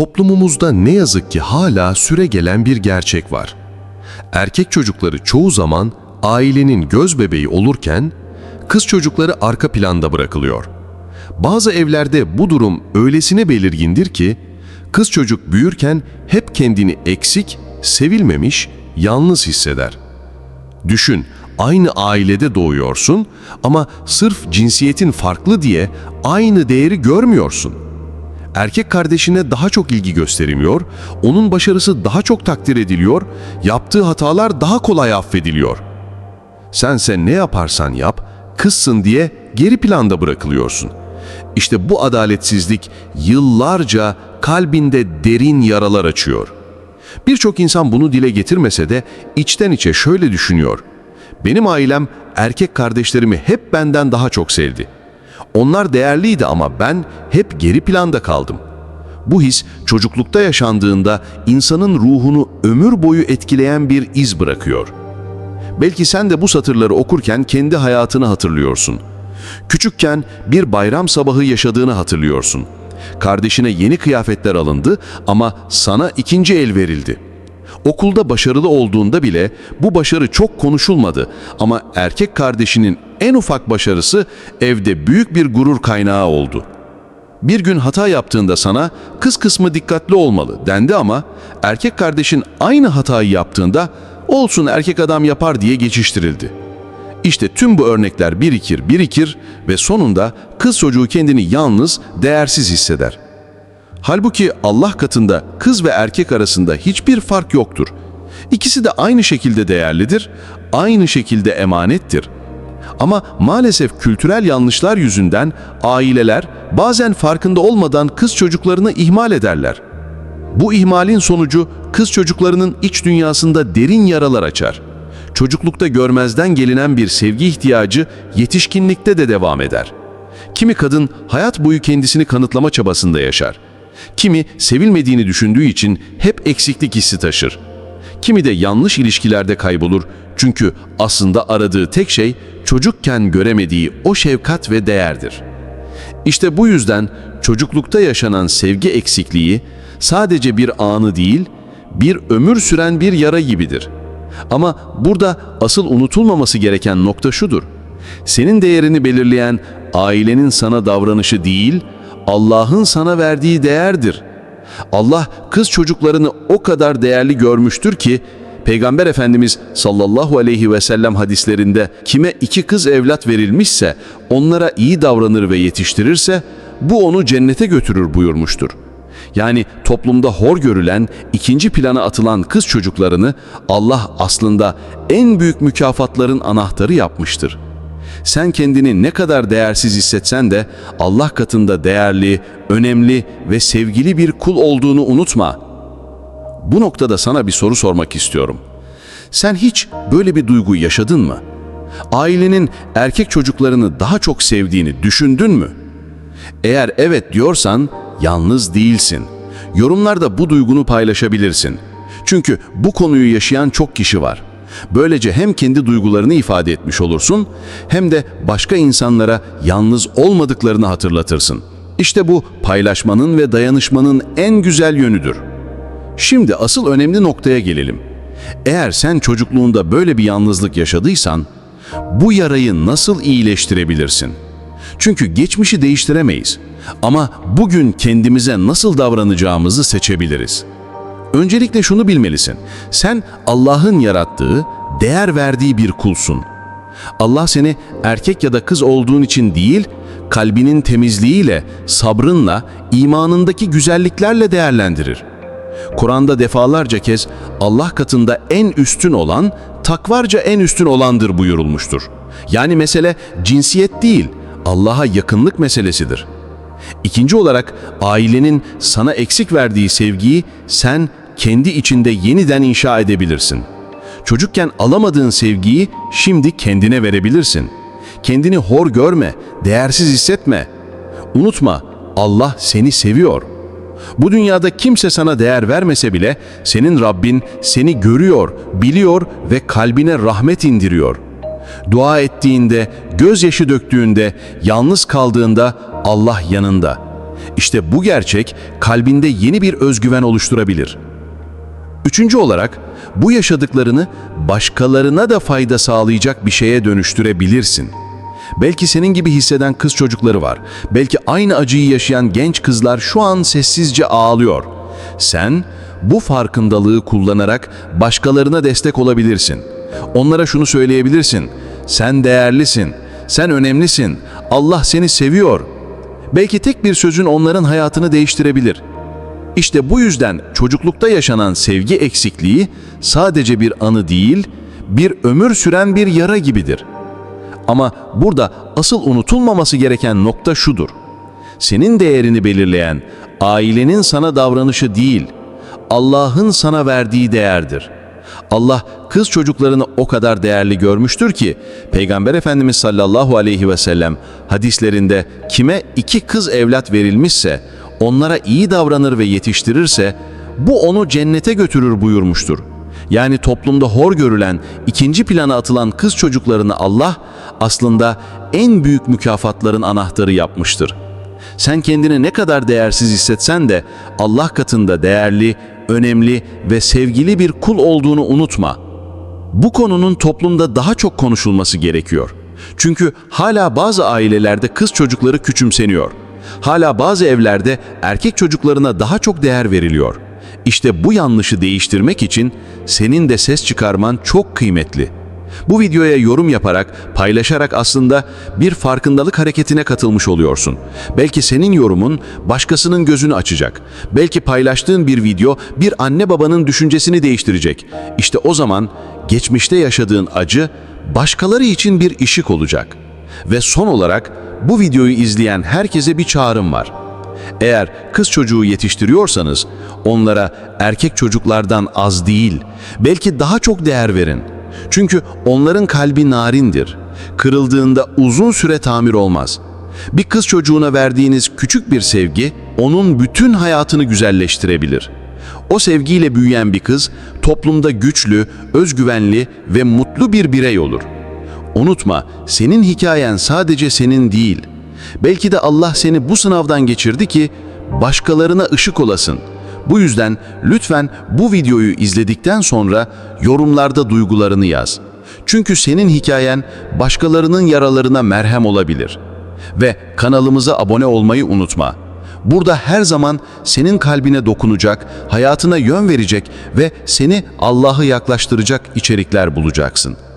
Toplumumuzda ne yazık ki hala süre gelen bir gerçek var. Erkek çocukları çoğu zaman ailenin göz bebeği olurken kız çocukları arka planda bırakılıyor. Bazı evlerde bu durum öylesine belirgindir ki kız çocuk büyürken hep kendini eksik, sevilmemiş, yalnız hisseder. Düşün, aynı ailede doğuyorsun ama sırf cinsiyetin farklı diye aynı değeri görmüyorsun. Erkek kardeşine daha çok ilgi gösterilmiyor, onun başarısı daha çok takdir ediliyor, yaptığı hatalar daha kolay affediliyor. Sense ne yaparsan yap, kızsın diye geri planda bırakılıyorsun. İşte bu adaletsizlik yıllarca kalbinde derin yaralar açıyor. Birçok insan bunu dile getirmese de içten içe şöyle düşünüyor. Benim ailem erkek kardeşlerimi hep benden daha çok sevdi. Onlar değerliydi ama ben hep geri planda kaldım. Bu his çocuklukta yaşandığında insanın ruhunu ömür boyu etkileyen bir iz bırakıyor. Belki sen de bu satırları okurken kendi hayatını hatırlıyorsun. Küçükken bir bayram sabahı yaşadığını hatırlıyorsun. Kardeşine yeni kıyafetler alındı ama sana ikinci el verildi. Okulda başarılı olduğunda bile bu başarı çok konuşulmadı ama erkek kardeşinin en ufak başarısı evde büyük bir gurur kaynağı oldu. Bir gün hata yaptığında sana kız kısmı dikkatli olmalı dendi ama erkek kardeşin aynı hatayı yaptığında olsun erkek adam yapar diye geçiştirildi. İşte tüm bu örnekler birikir birikir ve sonunda kız çocuğu kendini yalnız, değersiz hisseder. Halbuki Allah katında kız ve erkek arasında hiçbir fark yoktur. İkisi de aynı şekilde değerlidir, aynı şekilde emanettir. Ama maalesef kültürel yanlışlar yüzünden aileler bazen farkında olmadan kız çocuklarını ihmal ederler. Bu ihmalin sonucu kız çocuklarının iç dünyasında derin yaralar açar. Çocuklukta görmezden gelinen bir sevgi ihtiyacı yetişkinlikte de devam eder. Kimi kadın hayat boyu kendisini kanıtlama çabasında yaşar. Kimi sevilmediğini düşündüğü için hep eksiklik hissi taşır. Kimi de yanlış ilişkilerde kaybolur çünkü aslında aradığı tek şey çocukken göremediği o şefkat ve değerdir. İşte bu yüzden çocuklukta yaşanan sevgi eksikliği sadece bir anı değil, bir ömür süren bir yara gibidir. Ama burada asıl unutulmaması gereken nokta şudur. Senin değerini belirleyen ailenin sana davranışı değil, Allah'ın sana verdiği değerdir. Allah kız çocuklarını o kadar değerli görmüştür ki Peygamber Efendimiz sallallahu aleyhi ve sellem hadislerinde kime iki kız evlat verilmişse onlara iyi davranır ve yetiştirirse bu onu cennete götürür buyurmuştur. Yani toplumda hor görülen, ikinci plana atılan kız çocuklarını Allah aslında en büyük mükafatların anahtarı yapmıştır. Sen kendini ne kadar değersiz hissetsen de Allah katında değerli, önemli ve sevgili bir kul olduğunu unutma. Bu noktada sana bir soru sormak istiyorum. Sen hiç böyle bir duygu yaşadın mı? Ailenin erkek çocuklarını daha çok sevdiğini düşündün mü? Eğer evet diyorsan yalnız değilsin. Yorumlarda bu duygunu paylaşabilirsin. Çünkü bu konuyu yaşayan çok kişi var. Böylece hem kendi duygularını ifade etmiş olursun hem de başka insanlara yalnız olmadıklarını hatırlatırsın. İşte bu paylaşmanın ve dayanışmanın en güzel yönüdür. Şimdi asıl önemli noktaya gelelim. Eğer sen çocukluğunda böyle bir yalnızlık yaşadıysan, bu yarayı nasıl iyileştirebilirsin? Çünkü geçmişi değiştiremeyiz ama bugün kendimize nasıl davranacağımızı seçebiliriz. Öncelikle şunu bilmelisin. Sen Allah'ın yarattığı, değer verdiği bir kulsun. Allah seni erkek ya da kız olduğun için değil, kalbinin temizliğiyle, sabrınla, imanındaki güzelliklerle değerlendirir. Kur'an'da defalarca kez Allah katında en üstün olan, takvarca en üstün olandır buyurulmuştur. Yani mesele cinsiyet değil, Allah'a yakınlık meselesidir. İkinci olarak ailenin sana eksik verdiği sevgiyi sen kendi içinde yeniden inşa edebilirsin. Çocukken alamadığın sevgiyi şimdi kendine verebilirsin. Kendini hor görme, değersiz hissetme. Unutma, Allah seni seviyor. Bu dünyada kimse sana değer vermese bile senin Rabbin seni görüyor, biliyor ve kalbine rahmet indiriyor. Dua ettiğinde, gözyaşı döktüğünde, yalnız kaldığında Allah yanında. İşte bu gerçek kalbinde yeni bir özgüven oluşturabilir. Üçüncü olarak bu yaşadıklarını başkalarına da fayda sağlayacak bir şeye dönüştürebilirsin. Belki senin gibi hisseden kız çocukları var. Belki aynı acıyı yaşayan genç kızlar şu an sessizce ağlıyor. Sen bu farkındalığı kullanarak başkalarına destek olabilirsin. Onlara şunu söyleyebilirsin. Sen değerlisin, sen önemlisin, Allah seni seviyor. Belki tek bir sözün onların hayatını değiştirebilir. İşte bu yüzden çocuklukta yaşanan sevgi eksikliği sadece bir anı değil, bir ömür süren bir yara gibidir. Ama burada asıl unutulmaması gereken nokta şudur. Senin değerini belirleyen ailenin sana davranışı değil, Allah'ın sana verdiği değerdir. Allah kız çocuklarını o kadar değerli görmüştür ki Peygamber Efendimiz sallallahu aleyhi ve sellem hadislerinde kime iki kız evlat verilmişse onlara iyi davranır ve yetiştirirse bu onu cennete götürür buyurmuştur. Yani toplumda hor görülen, ikinci plana atılan kız çocuklarını Allah aslında en büyük mükafatların anahtarı yapmıştır. Sen kendini ne kadar değersiz hissetsen de Allah katında değerli, önemli ve sevgili bir kul olduğunu unutma. Bu konunun toplumda daha çok konuşulması gerekiyor. Çünkü hala bazı ailelerde kız çocukları küçümseniyor. Hala bazı evlerde erkek çocuklarına daha çok değer veriliyor. İşte bu yanlışı değiştirmek için senin de ses çıkarman çok kıymetli. Bu videoya yorum yaparak, paylaşarak aslında bir farkındalık hareketine katılmış oluyorsun. Belki senin yorumun başkasının gözünü açacak. Belki paylaştığın bir video bir anne babanın düşüncesini değiştirecek. İşte o zaman geçmişte yaşadığın acı başkaları için bir ışık olacak. Ve son olarak bu videoyu izleyen herkese bir çağrım var. Eğer kız çocuğu yetiştiriyorsanız onlara erkek çocuklardan az değil, belki daha çok değer verin. Çünkü onların kalbi narindir. Kırıldığında uzun süre tamir olmaz. Bir kız çocuğuna verdiğiniz küçük bir sevgi onun bütün hayatını güzelleştirebilir. O sevgiyle büyüyen bir kız toplumda güçlü, özgüvenli ve mutlu bir birey olur. Unutma, senin hikayen sadece senin değil. Belki de Allah seni bu sınavdan geçirdi ki başkalarına ışık olasın. Bu yüzden lütfen bu videoyu izledikten sonra yorumlarda duygularını yaz. Çünkü senin hikayen başkalarının yaralarına merhem olabilir. Ve kanalımıza abone olmayı unutma. Burada her zaman senin kalbine dokunacak, hayatına yön verecek ve seni Allah'a yaklaştıracak içerikler bulacaksın.''